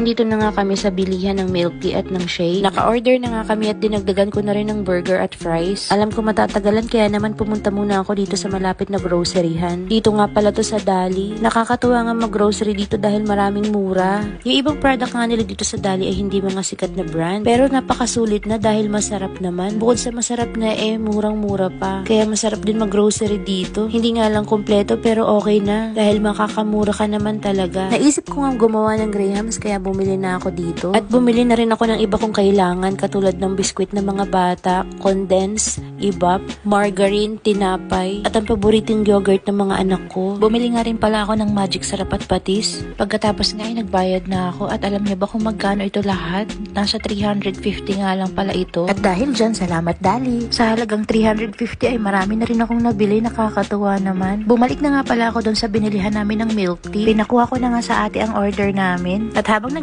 Dito na nga kami sa bilihan ng milk tea at ng shake. Naka-order na nga kami at dinagdagan ko na rin ng burger at fries. Alam ko matatagalan kaya naman pumunta muna ako dito sa malapit na groceryhan. Dito nga pala to sa Dali. Nakakatuwa nga mag-grocery dito dahil maraming mura. Yung ibang product nga nila dito sa Dali ay hindi mga sikat na brand. Pero napakasulit na dahil masarap naman. Bukod sa masarap na eh, murang-mura pa. Kaya masarap din mag-grocery dito. Hindi nga lang kompleto pero okay na. Dahil makakamura ka naman talaga. Naisip ko nga gumawa ng Grahams kaya bumili na ako dito. At bumili na rin ako ng iba kong kailangan katulad ng biskwit ng mga bata, condense, ibap, margarine, tinapay, at ang paboritong yogurt ng mga anak ko. Bumili nga rin pala ako ng magic sarap at patis. Pagkatapos nga ay nagbayad na ako at alam niyo ba kung magkano ito lahat? Nasa 350 nga lang pala ito. At dahil dyan, salamat Dali. Sa halagang 350 ay marami na rin akong nabili, nakakatuwa naman. Bumalik na nga pala ako doon sa binilihan namin ng milk tea. Pinakuha ko na nga sa ate ang order namin. At habang